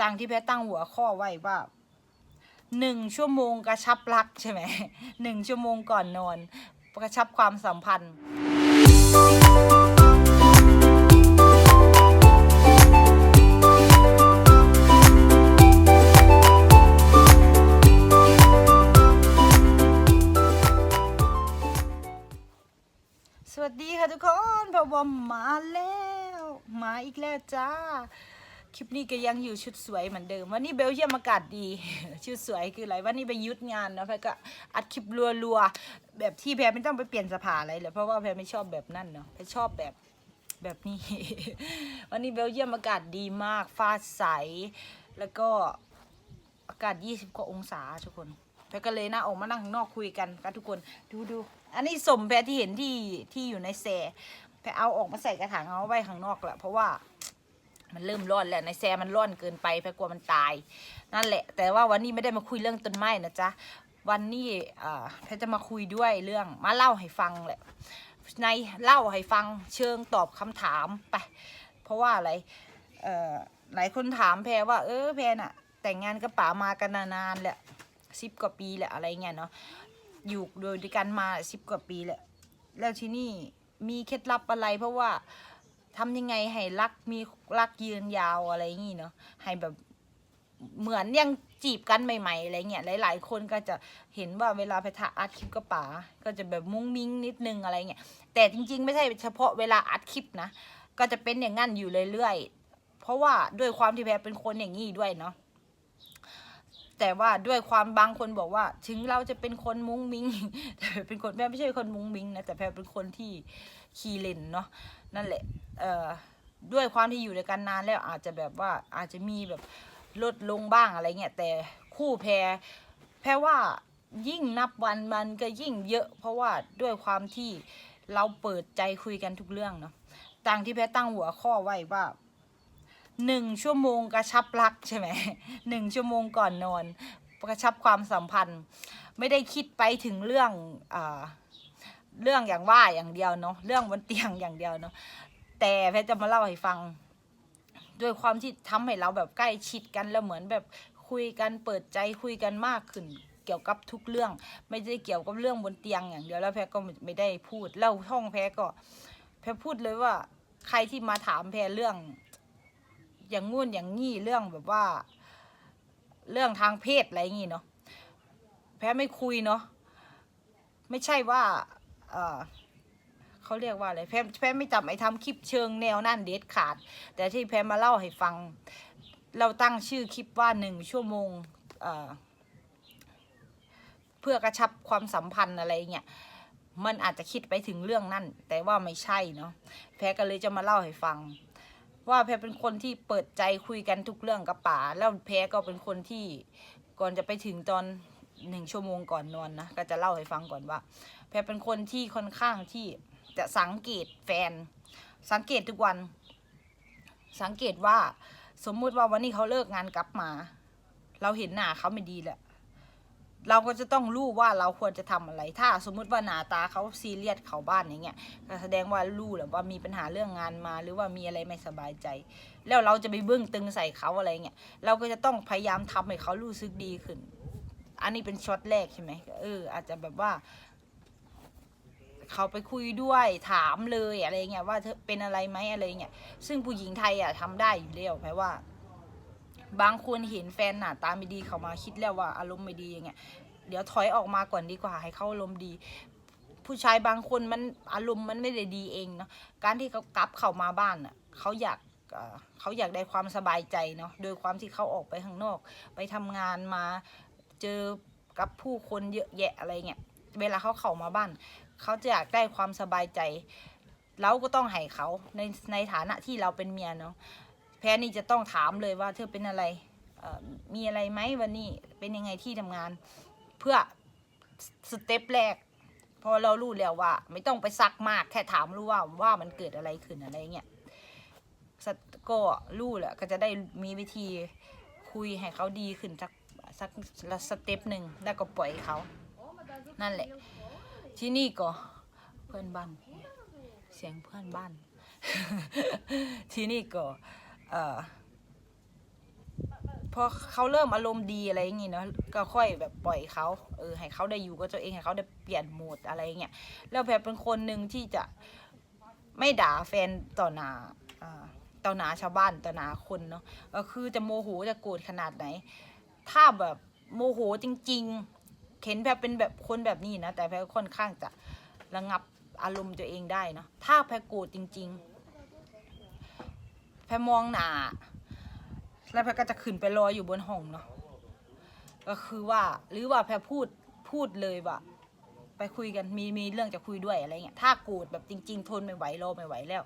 ตังที่แพทตั้งหัวข้อไว้ว่าหนึ่งชั่วโมงกระชับรักใช่ไหมหนึ่งชั่วโมงก่อนนอนกระชับความสัมพันธ์สวัสดีค่ะทุกคนพอบอมมาแล้ว มาอีกแล้วจ้า คลิปนี้ก็ยังอยู่ชุดสวยเหมือนเดิม วันนี้เบลเยียมอากาศดี ชุดสวยคืออะไรวันนี้ไปยุดงานนะแพรก็อัดคลิปรัวๆแบบที่แพรไม่ต้องไปเปลี่ยนสภาอะไรเลยเพราะว่าแพรไม่ชอบแบบนั่นเนาะแพรชอบแบบแบบนี้ วันนี้เบลเยียมอากาศดีมากฟ้าใส แล้วก็อากาศ 20 กว่าองศาทุกคนแพรก็เลยนะออกมานั่งข้างนอกคุยกันกันทุกคนดูดูอันนี้สมแพรที่เห็นที่ที่อยู่ในแซแพรเอาออกมาใส่กระถางเอาไว้ข้างนอกแหละเพราะว่า มันเริ่มร้อนแล้วในแซมันร้อนเกินไปแพรกลัวมันตาย นั่นแหละ แต่ว่าวันนี้ไม่ได้มาคุยเรื่องต้นไม้นะจ๊ะวันนี้แพรจะมาคุยด้วยเรื่องมาเล่าให้ฟังแหละในเล่าให้ฟังเชิงตอบคำถามไป เพราะว่าอะไรหลายคนถามแพรว่า เออแพรน่ะ แต่งงานกับป๋ามากันนานๆแหละสิบกว่าปีแหละอะไรเงี้ยเนาะอยู่โดยด้วยกันมาสิบกว่าปีแหละแล้วที่นี่มีเคล็ดลับอะไรเพราะว่า ทำยังไงให้รักมีรักยืนยาวอะไรอย่างงี้เนาะให้แบบเหมือนยังจีบกันใหม่ ๆ อะไรเงี้ยหลาย ๆ คนก็จะเห็นว่าเวลาไปถ่ายอัดคลิปก็ป๋าก็จะแบบมุ้งมิ้งนิดนึงอะไรเงี้ยแต่จริง ๆ ไม่ใช่เฉพาะเวลาอัดคลิปนะก็จะเป็นอย่างนั้นอยู่เรื่อยๆเพราะว่าด้วยความที่แพรเป็นคนอย่างนี้ด้วยเนาะ แต่ว่าด้วยความบางคนบอกว่า ถึงเราจะเป็นคนมุ้งมิ้งแต่แพรเป็นคนแพรไม่ใช่คนมุ้งมิ้งนะแต่แพรเป็นคนที่ขี้เล่นเนาะนั่นแหละเอ่อด้วยความที่อยู่ด้วยกันนานแล้วอาจจะแบบว่าอาจจะมีแบบลดลงบ้างอะไรเงี้ยแต่คู่แพรแพรว่ายิ่งนับวันมันก็ยิ่งเยอะ เพราะว่าด้วยความที่เราเปิดใจคุยกันทุกเรื่องเนาะต่างที่แพรตั้งหัวข้อไว้ว่า หนึ่งชั่วโมงกระชับรักใช่ไหมหนึ่งชั่วโมงก่อนนอนกระชับความสัมพันธ์ ไม่ได้คิดไปถึงเรื่องอเรื่องอย่างว่าอย่างเดียวเนาะเรื่องบนเตียงอย่างเดียวเนาะแต่แพทจะมาเล่าให้ฟังด้วยความที่ทำให้เราแบบใกล้ชิดกันแล้วเหมือนแบบคุยกันเปิดใจคุยกันมากขึ้นเกี่ยวกับทุกเรื่อง ไม่ได้เกี่ยวกับเรื่องบนเตียงอย่างเดียวแล้วแพรก็ไม่ได้พูดแล้วห้องแพรก็ แพรพูดเลยว่าใครที่มาถามแพรเรื่อง อย่างงู้นอย่างงี้เรื่องแบบว่า เรื่องทางเพศอะไรอย่างงี้เนาะแพ้ไม่คุยเนาะไม่ใช่ว่า เออเขาเรียกว่าอะไรแพ้แพ้ไม่จับไอ้ทำคลิปเชิงแนวนั่นเด็ดขาด แต่ที่แพ้มาเล่าให้ฟัง เราตั้งชื่อคลิปว่าหนึ่งชั่วโมงเเพื่อกระชับความสัมพันธ์อะไรเงี้ยมันอาจจะคิดไปถึงเรื่องนั่นแต่ว่าไม่ใช่เนาะแพ้ก็เลยจะมาเล่าให้ฟัง ว่าแพรเป็นคนที่เปิดใจคุยกันทุกเรื่องกับป๋าแล้วแพรก็เป็นคนที่ก่อนจะไปถึงตอนหนึ่งชั่วโมงก่อนนอนนะก็จะเล่าให้ฟังก่อนว่า แพรเป็นคนที่ค่อนข้างที่จะสังเกตแฟน สังเกตทุกวัน สังเกตว่าสมมุติว่าวันนี้เขาเลิกงานกลับมา เราเห็นหน้าเขาไม่ดีแหละ เราก็จะต้องรู้ว่าเราควรจะทำอะไร ถ้าสมมุติว่าหนาตาเขาซีเรียสเขาบ้านอย่างเงี้ยก็แสดงว่ารู้แหละว่ามีปัญหาเรื่องงานมา หรือว่ามีอะไรไม่สบายใจ แล้วเราจะไปเบื้องตึงใส่เขาอะไรเงี้ยเราก็จะต้องพยายามทำให้เขารู้สึกดีขึ้น อันนี้เป็นช็อตแรกใช่ไหมเออ อาจจะแบบว่าเขาไปคุยด้วยถามเลยอะไรเงี้ยว่าเธอเป็นอะไรไหมอะไรเงี้ยซึ่งผู้หญิงไทยอะทำได้อยู่แล้วแปลว่า บางคนเห็นแฟนหน้าตาไม่ดีเขามาคิดแล้วว่าอารมณ์ไม่ดีอย่างเงี้ยเดี๋ยวถอยออกมาก่อนดีกว่าให้เขาอารมณ์ดี ผู้ชายบางคนมันอารมณ์มันไม่ได้ดีเองเนาะการที่เขากลับเข้ามาบ้านอะเขาอยากเขาอยากได้ความสบายใจเนาะโดยความที่เขาออกไปข้างนอก ไปทำงานมาเจอกับผู้คนเยอะแยะอะไรเงี้ยเวลาเขาเข้ามาบ้าน เขาจะอยากได้ความสบายใจ เราก็ต้องให้เขาในในฐานะที่เราเป็นเมียเนาะ แพรนี่จะต้องถามเลยว่าเธอเป็นอะไรมีอะไรไหมวันนี้เป็นยังไงที่ทำงาน เพื่อสเต็ปแรกพอเรารู้แล้วว่า ไม่ต้องไปซักมากแค่ถามรู้ว่าว่ามันเกิดอะไรขึ้นอะไรเงี้ยสตก็รู้แหละก็จะได้มีวิธีคุยให้เขาดีขึ้นสักสักสเต็ปหนึ่งแล้วก็ปล่อยเขา นั่นแหละ ที่นี่ก็เพื่อนบ้าน เสียงเพื่อนบ้าน ที่นี่ก็ เอ่อพอเขาเริ่มอารมณ์ดีอะไรอย่างงี้เนาะก็ค่อยแบบปล่อยเขาเออให้เขาได้อยู่กับตัวเองให้เขาได้เปลี่ยนโหมดอะไรอย่างเงี้ยแล้วแพรเป็นคนหนึ่งที่จะไม่ด่าแฟนต่อหน้าต่อหน้าชาวบ้านต่อหน้าคนเนาะก็คือจะโมโหจะโกรธขนาดไหน ถ้าแบบโมโหจริง ๆเห็นแพรเป็นแบบคนแบบนี้นะแต่แพรค่อนข้างจะระงับอารมณ์ตัวเองได้เนาะถ้าแพรโกรธจริง ๆ แพรมองหนาแล้วแพรก็จะขึ้นไปรอยอยู่บนห้องเนาะก็คือว่าหรือว่าแพรพูดพูดเลยว่าไปคุยกันมีมีเรื่องจะคุยด้วยอะไรเงี้ยถ้าโกรธแบบจริง ๆ ทนไม่ไหวรอไม่ไหวแล้ว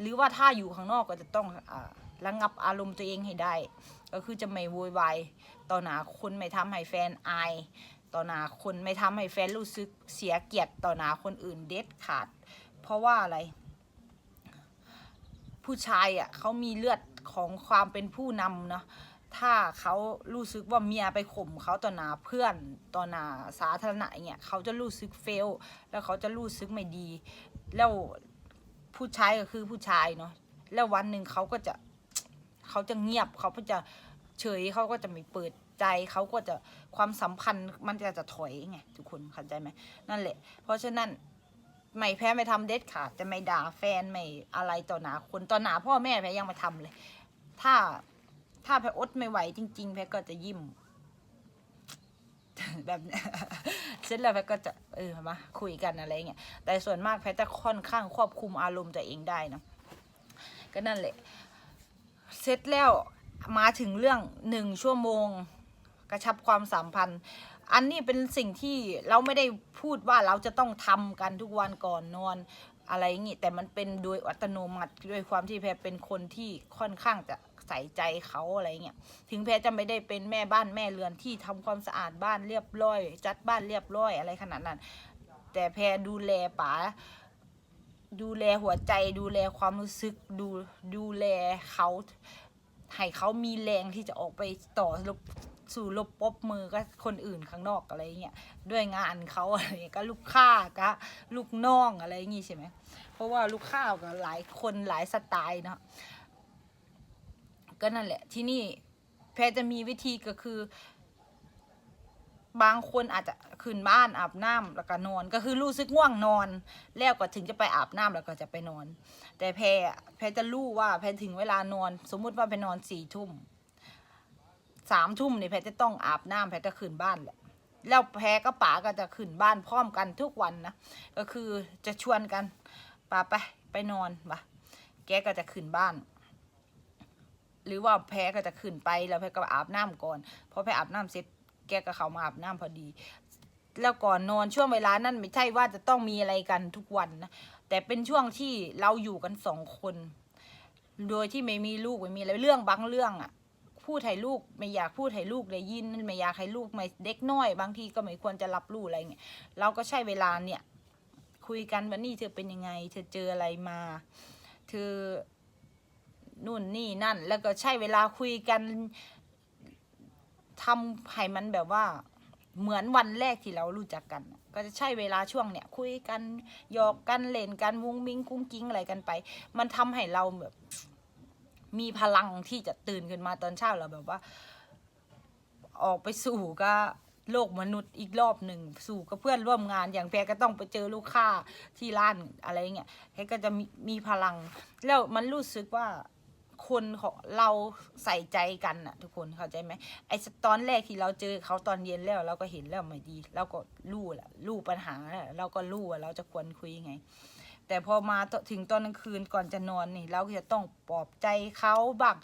หรือว่าถ้าอยู่ข้างนอกก็จะต้องอ่าระงับอารมณ์ตัวเองให้ได้ ก็คือจะไม่โวยวายต่อหน้าคนไม่ทำให้แฟนอาย ต่อหน้าคนไม่ทำให้แฟนรู้สึกเสียเกียรติต่อหน้าคนอื่นเด็ดขาด เพราะว่าอะไร ผู้ชายอะเขามีเลือดของความเป็นผู้นำเนาะถ้าเขารู้สึกว่าเมียไปข่มเขาต่อหน้าเพื่อนต่อหน้าสาธารณะอย่างเงี้ยเขาจะรู้สึกเฟล แล้วเขาจะรู้สึกไม่ดี แล้วผู้ชายก็คือผู้ชายเนาะแล้ววันหนึ่งเขาก็จะเขาจะเงียบเขาก็จะเฉยเขาก็จะไม่เปิดใจเขาก็จะความสัมพันธ์มันจะจะถอยไงทุกคนเข้าใจไหมนั่นแหละ เพราะฉะนั้น ไม่แพ้ไม่ทำเด็ดขาดจะไม่ด่าแฟนไม่อะไรต่อหนาคนต่อหนาพ่อแม่แพ้ยังไม่ทำเลย ถ้าถ้าแพ้อดไม่ไหวจริง ๆ แพ้ก็จะยิ้มแบบเนี้ยเสร็จแล้วแพ้ก็จะเออมาคุยกันอะไรเงี้ยแต่ส่วนมากแพ้จะค่อนข้างควบคุมอารมณ์ตัวเองได้นะก็นั่นแหละเสร็จแล้วมาถึงเรื่องหนึ่งชั่วโมง กระชับความสัมพันธ์ อันนี้เป็นสิ่งที่เราไม่ได้พูดว่าเราจะต้องทำกันทุกวันก่อนนอนอะไรอย่างงี้แต่มันเป็นโดยอัตโนมัติด้วยความที่แพรเป็นคนที่ค่อนข้างจะใส่ใจเขาอะไรเงี้ยถึงแพรจะไม่ได้เป็นแม่บ้านแม่เรือนที่ทำความสะอาดบ้านเรียบร้อย จัดบ้านเรียบร้อยอะไรขนาดนั้น แต่แพรดูแลป๋าดูแลหัวใจดูแลความรู้สึกดูดูแลเขาให้เขามีแรงที่จะออกไปต่อ สู่รบปบมือก็คนอื่นข้างนอกอะไรเงี้ยด้วยงานเขาอะไรเงี้ยก็ลูกค้าก็ลูกน้องอะไรอย่างงี้ใช่ไหมเพราะว่าลูกค้าก็หลายคนหลายสไตล์เนาะก็นั่นแหละที่นี่แพรจะมีวิธีก็คือบางคนอาจจะขึ้นบ้านอาบน้ำแล้วก็นอน ก็คือรู้สึกง่วงนอน แล้วก็ถึงจะไปอาบน้ำแล้วก็จะไปนอน แต่แพรแพรจะรู้ว่าแพรถึงเวลานอน สมมุติว่าไปนอนสี่ทุ่ม สามทุ่มนี่แพรจะต้องอาบน้ำแพรจะขึ้นบ้านแหละแล้วแพรก็ป๋าก็จะขึ้นบ้านพร้อมกันทุกวันนะก็คือจะชวนกันป๋าไปไปนอนปะแกก็จะขึ้นบ้าน หรือว่าแพรก็จะขึ้นไปแล้วแพรก็อาบน้ำก่อนพอแพรอาบน้ำเสร็จแกก็เข้ามาอาบน้ำพอดี แล้วก่อนนอนช่วงเวลานั้นไม่ใช่ว่าจะต้องมีอะไรกันทุกวันนะแต่เป็นช่วงที่เราอยู่กันสองคน โดยที่ไม่มีลูกไม่มีอะไรเรื่องบางเรื่องอะ พูดให้ลูก ไม่อยากพูดให้ลูกได้ยินไม่อยากให้ลูกไม่เด็กน้อย บางทีก็ไม่ควรจะรับรู้อะไรเงี้ยเราก็ใช้เวลาเนี่ย คุยกันวันนี้เธอเป็นยังไง เธอเจออะไรมา เธอนู่นนี่นั่น แล้วก็ใช้เวลาคุยกันทำให้มันแบบว่าเหมือนวันแรกที่เรารู้จักกัน ก็จะใช้เวลาช่วงเนี่ยคุยกันหยอกกันเล่นกันมุ้งมิ้งกุ้งกิ้งอะไรกันไป มันทำให้เราแบบ มีพลังที่จะตื่นขึ้นมาตอนเช้าเราแบบว่า ออกไปสู่ก็โลกมนุษย์อีกรอบหนึ่งสู่กับเพื่อนร่วมงานอย่างแพรก็ต้องไปเจอลูกค้าที่ร้านอะไรเงี้ยแพรก็จะมีมีพลัง แล้วมันรู้สึกว่าคนของเราใส่ใจกันอะทุกคนเข้าใจไหมไอ้ตอนแรกที่เราเจอเขาตอนเย็นแล้ว เราก็เห็นแล้วไม่ดี เราก็รู้แหละรู้ปัญหาแล้วเราก็รู้ว่าเราจะควรคุยยังไง แต่พอมาถึงตอนกลางคืนก่อนจะนอนนี่ เราก็จะต้องปลอบใจเขาบ้าง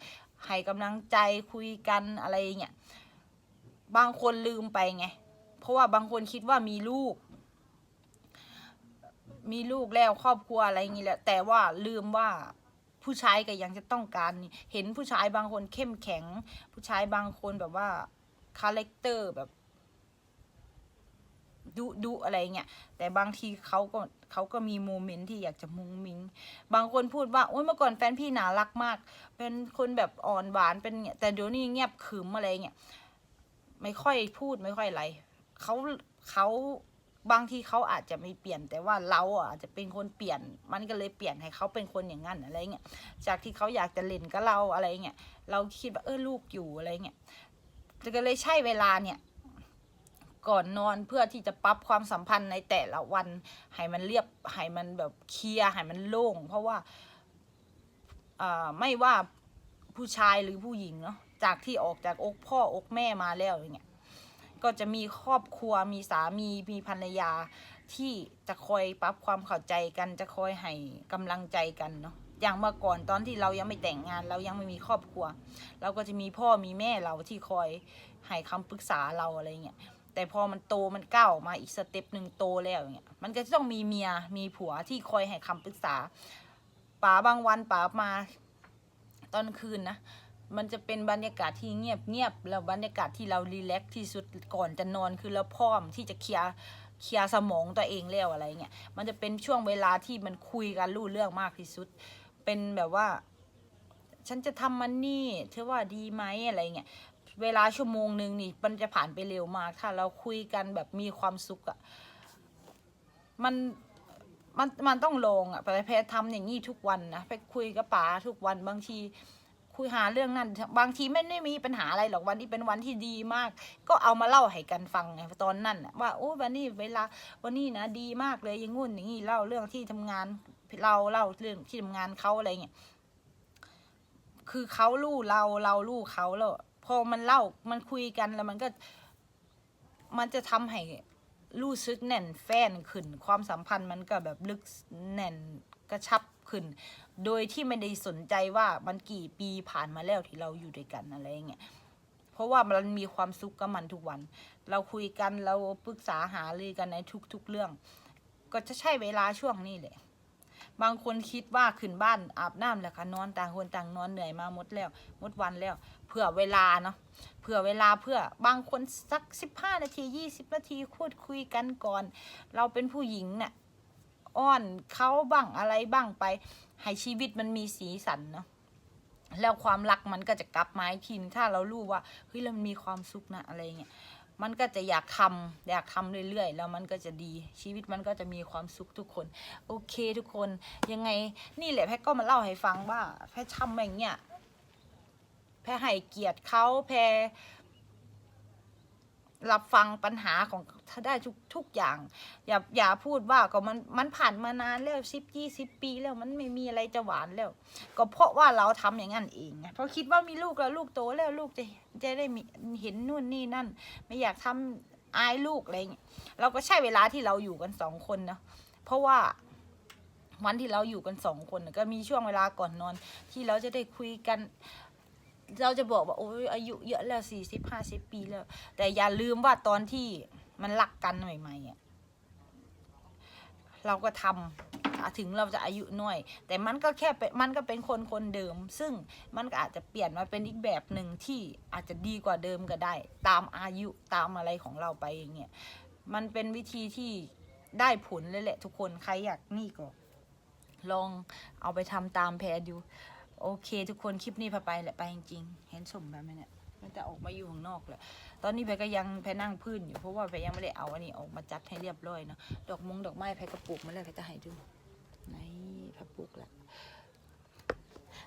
ให้กำลังใจคุยกันอะไรเงี้ยบางคนลืมไปไง เพราะว่าบางคนคิดว่ามีลูก มีลูกแล้วครอบครัวอะไรอย่างงี้แหละ แต่ว่าลืมว่าผู้ชายก็ยังจะต้องการ เห็นผู้ชายบางคนเข้มแข็ง ผู้ชายบางคนแบบว่าคาแรคเตอร์แบบ ดุดุอะไรเงี้ยแต่บางทีเขาก็เขาก็มีโมเมนต์ที่อยากจะมุ้งมิง บางคนพูดว่าโอ้ยเมื่อก่อนแฟนพี่น่ารักมาก เป็นคนแบบอ่อนหวานเป็นเงี้ยแต่เดี๋ยวนี้เงียบขึมอะไรเงี้ยไม่ค่อยพูดไม่ค่อยอะไรเขาเขาบางทีเขาอาจจะไม่เปลี่ยนแต่ว่าเราอะอาจจะเป็นคนเปลี่ยน มันก็เลยเปลี่ยนให้เขาเป็นคนอย่างนั้นอะไรเงี้ยจากที่เขาอยากจะเล่นกับเราอะไรเงี้ยเราคิดว่าเออลูกอยู่อะไรเงี้ยก็เลยใช่เวลาเนี่ย ก่อนนอนเพื่อที่จะปรับความสัมพันธ์ในแต่ละวันให้มันเรียบให้มันแบบเคลียร์ให้มันโล่ง เพราะว่าไม่ว่าผู้ชายหรือผู้หญิงเนาะจากที่ออกจากอกพ่ออกแม่มาแล้วอย่างเงี้ยก็จะมีครอบครัวมีสามีมีภรรยาที่จะคอยปรับความเข้าใจกันจะคอยให้กำลังใจกันเนาะอย่างเมื่อก่อนตอนที่เรายังไม่แต่งงานเรายังไม่มีครอบครัว เราก็จะมีพ่อมีแม่เราที่คอยให้คำปรึกษาเราอะไรเงี้ย แต่พอมันโตมันก้าวมาอีกสเต็ปหนึ่งโตแล้วอย่างเงี้ยมันก็จะต้องมีเมียมีผัวที่คอยให้คำปรึกษาป๋าบางวันป๋ามาตอนคืนนะมันจะเป็นบรรยากาศที่เงียบเงียบแล้วบรรยากาศที่เรารีแลกซ์ที่สุดก่อนจะนอนคือเราพร้อมที่จะเคลียร์เคลียร์สมองตัวเองแล้วอะไรเงี้ยมันจะเป็นช่วงเวลาที่มันคุยกันรู้เรื่องมากที่สุด เป็นแบบว่า ฉันจะทำมันนี่เธอว่าดีไหมอะไรเงี้ย เวลาชั่วโมงหนึ่งนี่ มันจะผ่านไปเร็วมาก ถ้าเราคุยกันแบบมีความสุขอะมันมันมันต้องลงอะไปแพทำอย่างนี้ทุกวันนะไปคุยกับป๋าทุกวันบางที คุยหาเรื่องนั้น บางทีไม่ได้มีปัญหาอะไรหรอกวันนี้เป็นวันที่ดีมาก ก็เอามาเล่าให้กันฟังไงตอนนั้นว่าโอ้วันนี้เวลาวันนี้นะดีมากเลยอยังงุ่นอย่างนี้เล่าเรื่องที่ทำงานเราเล่าเรื่องที่ทำงานเขาอะไรเงี้ยคือเขาลู่เราเราลู่เขาแล้ว พอมันเล่ามันคุยกันแล้วมันก็ มันจะทำให้รู้สึกแน่นแฟนขึ้น ความสัมพันธ์มันก็แบบลึกแน่นกระชับขึ้น โดยที่ไม่ได้สนใจว่ามันกี่ปีผ่านมาแล้วที่เราอยู่ด้วยกันอะไรอย่างเงี้ยเพราะว่ามันมีความสุขกับมันทุกวัน เราคุยกันเราปรึกษาหารือกันในทุกๆเรื่อง ก็จะใช่เวลาช่วงนี้แหละ บางคนคิดว่าขึ้นบ้านอาบน้ำแล้วค่ะนอนต่างคนต่างนอนเหนื่อยมาหมดแล้วหมดวันแล้วเผื่อเวลาเนาะเผื่อเวลาเพื่อบางคนสักสิบห้านาทียี่สิบนาทีพูดคุยกันก่อน เราเป็นผู้หญิงเนี่ยอ้อนเขาบ้างอะไรบ้างไป ให้ชีวิตมันมีสีสันเนาะแล้วความรักมันก็จะกลับมาอีกทีนึงถ้าเรารู้ว่าเฮ้ยเรามีความสุขนะอะไรเงี้ย มันก็จะอยากทำอยากทำเรื่อยๆ แล้วมันก็จะดีชีวิตมันก็จะมีความสุขทุกคน โอเคทุกคนยังไงนี่แหละแพทก็มาเล่าให้ฟังว่าแพททำอย่างเงี้ยแพทให้เกียรติเขาแพท รับฟังปัญหาของถ้าได้ทุกทุกอย่าง อย่าอย่าพูดว่าก็มันมันผ่านมานานแล้วสิบยี่สิบปีแล้วมันไม่มีอะไรจะหวานแล้ว ก็เพราะว่าเราทำอย่างนั้นเองเพราะคิดว่ามีลูกแล้วลูกโตแล้วลูกจะจะได้มีเห็นนู่นนี่นั่น ไม่อยากทำอายลูกอะไรอย่างเงี้ยเราก็ใช่เวลาที่เราอยู่กันสองคนเนาะเพราะว่าวันที่เราอยู่กันสองคนก็มีช่วงเวลาก่อนนอน ที่เราจะได้คุยกัน เราจะบอกว่าโอ้ยอายุเยอะแล้วสี่สิบห้าสิบปีแล้ว แต่อย่าลืมว่าตอนที่มันรักกันใหม่ๆอะเราก็ทำถึงเราจะอายุน้อย แต่มันก็แค่เป็นมันก็เป็นคนคนเดิม ซึ่งมันก็อาจจะเปลี่ยนมาเป็นอีกแบบหนึ่งที่อาจจะดีกว่าเดิมก็ได้ ตามอายุตามอะไรของเราไปอย่างเงี้ยมันเป็นวิธีที่ได้ผลเลยแหละ ทุกคนใครอยากนี่ก็ลองเอาไปทำตามแพรดู โอเค ทุกคนคลิปนี้พาไปแหละไปจริงๆเห็นสมแบบไหมเนี่ยมันจะออกมาอยู่ข้างนอกแหละ ตอนนี้แพรก็ยังแพรนั่งพื้นอยู่เพราะว่าแพรยังไม่ได้เอาอันนี้ออกมาจัดให้เรียบร้อยเนาะดอกมงดอกไม้แพรก็ปลูกมาแล้วแพรจะให้ดูไหนแพรปลูกแล้ว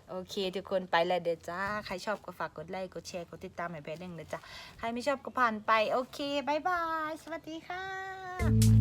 โอเคทุกคนไปแล้วเดี๋ยวจ้า ใครชอบก็ฝากกดไลค์กดแชร์กดติดตามให้แพรหนึ่งนะจ้าใครไม่ชอบก็ผ่านไป โอเคบายบาย สวัสดีค่ะ